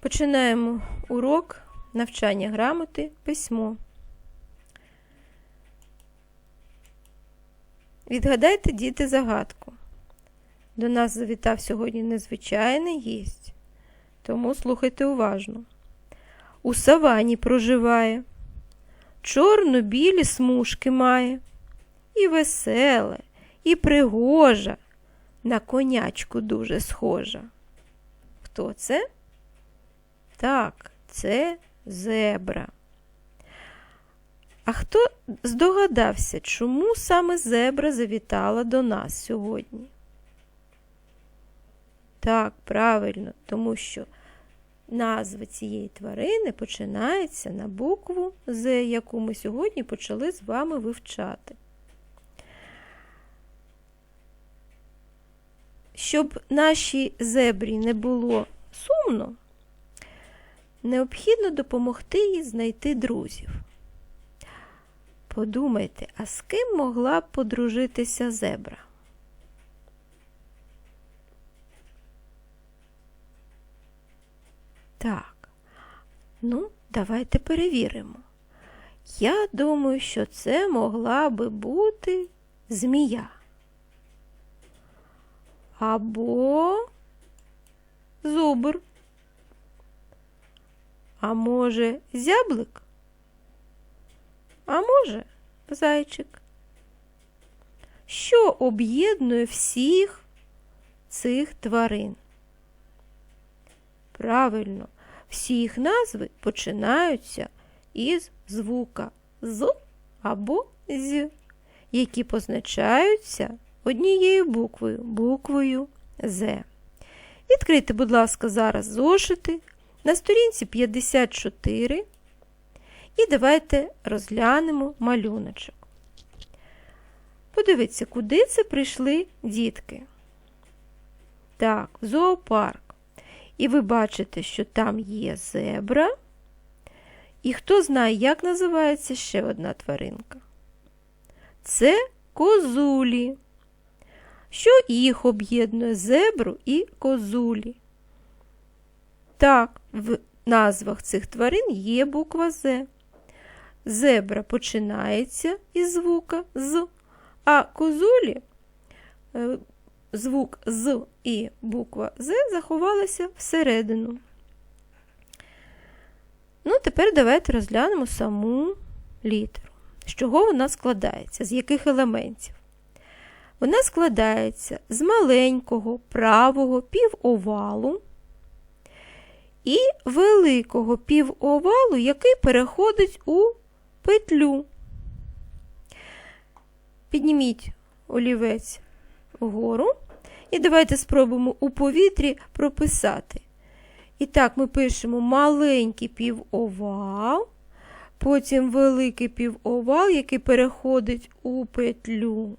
Починаємо урок навчання грамоти письмо. Відгадайте, діти, загадку. До нас завітав сьогодні незвичайний гість, тому слухайте уважно. У савані проживає, чорно-білі смужки має, і веселе, і пригожа, на конячку дуже схожа. Хто це? Так, це зебра. А хто здогадався, чому саме зебра завітала до нас сьогодні? Так, правильно, тому що назва цієї тварини починається на букву З, яку ми сьогодні почали з вами вивчати. Щоб нашій зебрі не було сумно, необхідно допомогти їй знайти друзів. Подумайте, а з ким могла б подружитися зебра? Так, ну, давайте перевіримо. Я думаю, що це могла би бути змія. Або зубр. А може, зяблик? А може, зайчик? Що об'єднує всіх цих тварин? Правильно, всі їх назви починаються із звука з або з, які позначаються однією буквою, буквою З. Відкрийте, будь ласка, зараз зошити на сторінці 54 і давайте розглянемо малюночок. Подивіться, куди це прийшли дітки. Так, зоопарк. І ви бачите, що там є зебра. І хто знає, як називається ще одна тваринка? Це козулі. Що їх об'єднує зебру і козулі? Так, в назвах цих тварин є буква З. Зебра починається із звука з, а козулі е, звук з і буква З заховалися всередину. Ну, тепер давайте розглянемо саму літеру. З чого вона складається, з яких елементів? Вона складається з маленького правого півовалу і великого півовалу, який переходить у петлю. Підніміть олівець вгору і давайте спробуємо у повітрі прописати. І так, ми пишемо маленький півовал, потім великий півовал, який переходить у петлю.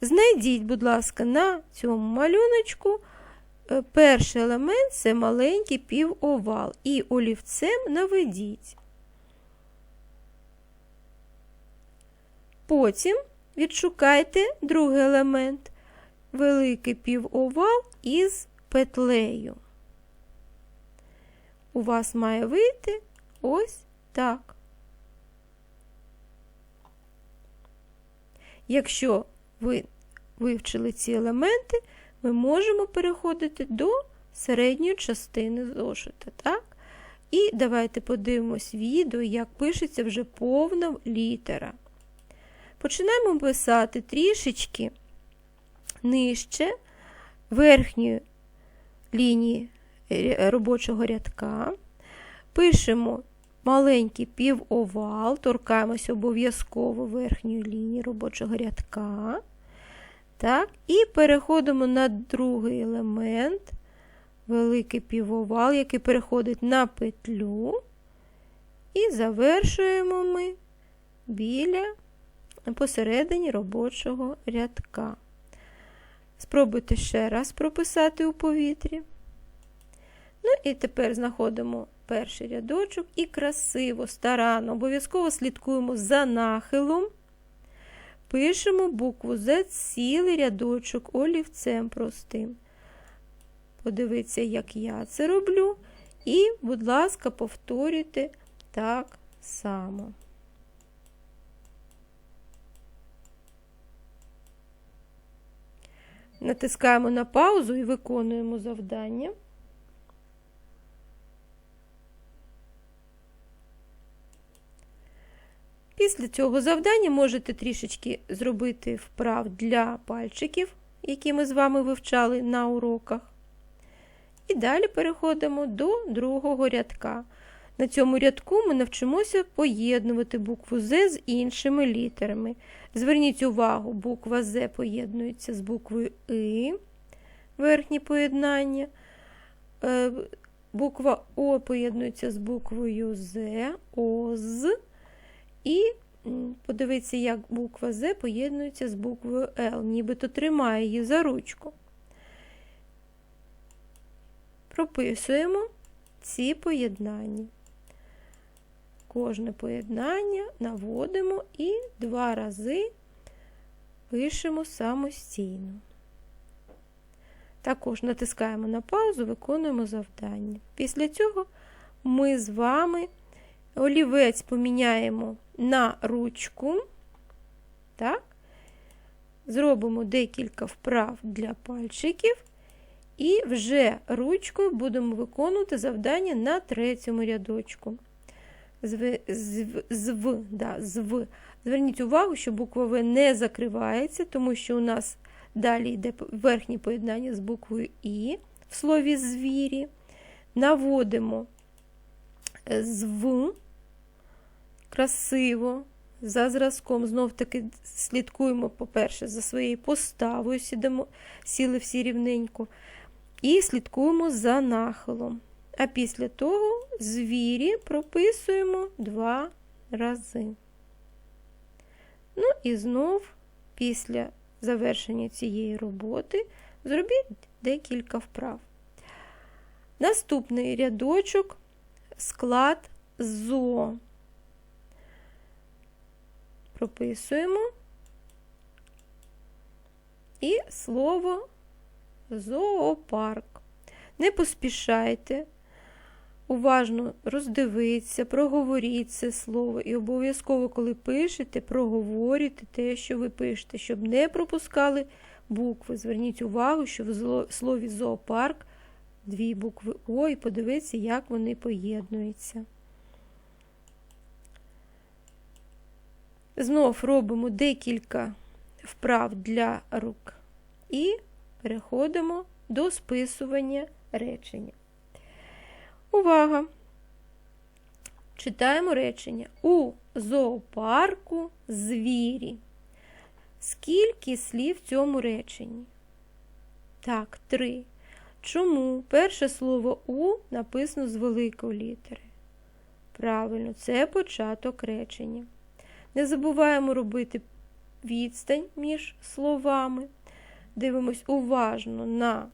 Знайдіть, будь ласка, на цьому малюночку перший елемент це маленький півовал. І олівцем наведіть. Потім відшукайте другий елемент великий півовал із петлею. У вас має вийти ось так. Якщо ви вивчили ці елементи, ми можемо переходити до середньої частини зошита. Так? І давайте подивимось відео, як пишеться вже повна літера. Починаємо писати трішечки нижче верхньої лінії робочого рядка. Пишемо маленький півовал, торкаємось обов'язково верхньої лінії робочого рядка. Так, І переходимо на другий елемент, великий півовал, який переходить на петлю. І завершуємо ми біля посередині робочого рядка. Спробуйте ще раз прописати у повітрі. Ну і тепер знаходимо перший рядочок і красиво, старанно, обов'язково слідкуємо за нахилом. Пишемо букву Z цілий рядочок олівцем простим. подивитися, як я це роблю. І, будь ласка, повторюйте так само. Натискаємо на паузу і виконуємо завдання. Після цього завдання можете трішечки зробити вправ для пальчиків, які ми з вами вивчали на уроках. І далі переходимо до другого рядка. На цьому рядку ми навчимося поєднувати букву З з іншими літерами. Зверніть увагу, буква З поєднується з буквою И, верхнє поєднання. Е, буква О поєднується з буквою З, ОЗ. І подивіться, як буква З поєднується з буквою Л, нібито тримає її за ручку. Прописуємо ці поєднання. Кожне поєднання наводимо і два рази пишемо самостійно. Також натискаємо на паузу, виконуємо завдання. Після цього ми з вами олівець поміняємо на ручку. Так? Зробимо декілька вправ для пальчиків. І вже ручкою будемо виконувати завдання на третьому рядочку. Зв, зв, зв, да, зв. Зверніть увагу, що буква В не закривається, тому що у нас далі йде верхнє поєднання з буквою І в слові звірі. Наводимо зв красиво, за зразком. Знов таки слідкуємо, по-перше, за своєю поставою, сідемо, сіли всі рівненько. І слідкуємо за нахилом. А після того звірі прописуємо два рази. Ну і знов, після завершення цієї роботи, зробіть декілька вправ. Наступний рядочок склад ЗО. Прописуємо і слово зоопарк. Не поспішайте, уважно роздивіться, проговоріть це слово і обов'язково, коли пишете, проговорюйте те, що ви пишете, щоб не пропускали букви. Зверніть увагу, що в слові зоопарк дві букви О, і подивіться, як вони поєднуються. Знов робимо декілька вправ для рук і переходимо до списування речення. Увага! Читаємо речення. У зоопарку звірі. Скільки слів в цьому реченні? Так, три. Чому перше слово У написано з великої літери? Правильно, це початок речення. Не забуваємо робити відстань між словами. Дивимось уважно на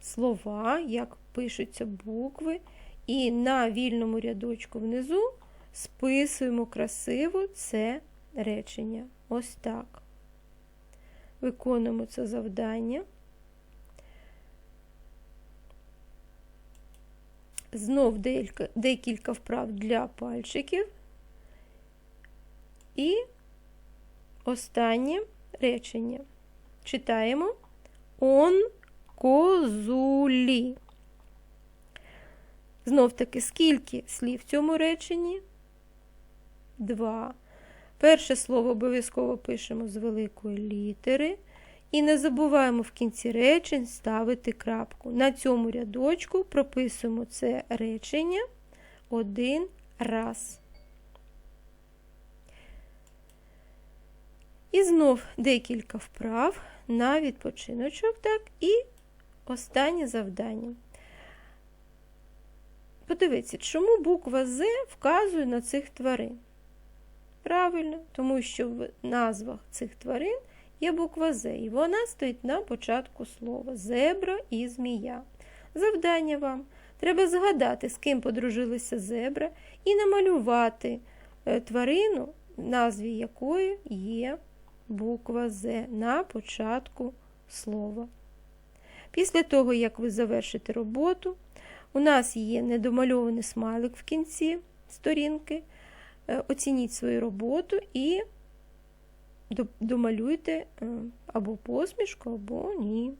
слова, як пишуться букви, і на вільному рядочку внизу списуємо красиво це речення. Ось так. Виконуємо це завдання. Знов декілька, вправ для пальчиків. І останнє речення. Читаємо он козулі. Знов таки, скільки слів в цьому реченні? Два. Перше слово обов'язково пишемо з великої літери. І не забуваємо в кінці речень ставити крапку. На цьому рядочку прописуємо це речення один раз. І знов декілька вправ на відпочиночок, так, і останнє завдання. Подивіться, чому буква З вказує на цих тварин? Правильно, тому що в назвах цих тварин є буква З, і вона стоїть на початку слова зебра і змія. Завдання вам. Треба згадати, з ким подружилися зебра, і намалювати е, тварину, назві якої є буква З на початку слова. Після того, як ви завершите роботу, у нас є недомальований смайлик в кінці сторінки. Е, Оцініть свою роботу і домалюйте е, або посмішку, або ні.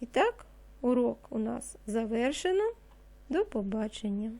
І так, урок у нас завершено. До побачення.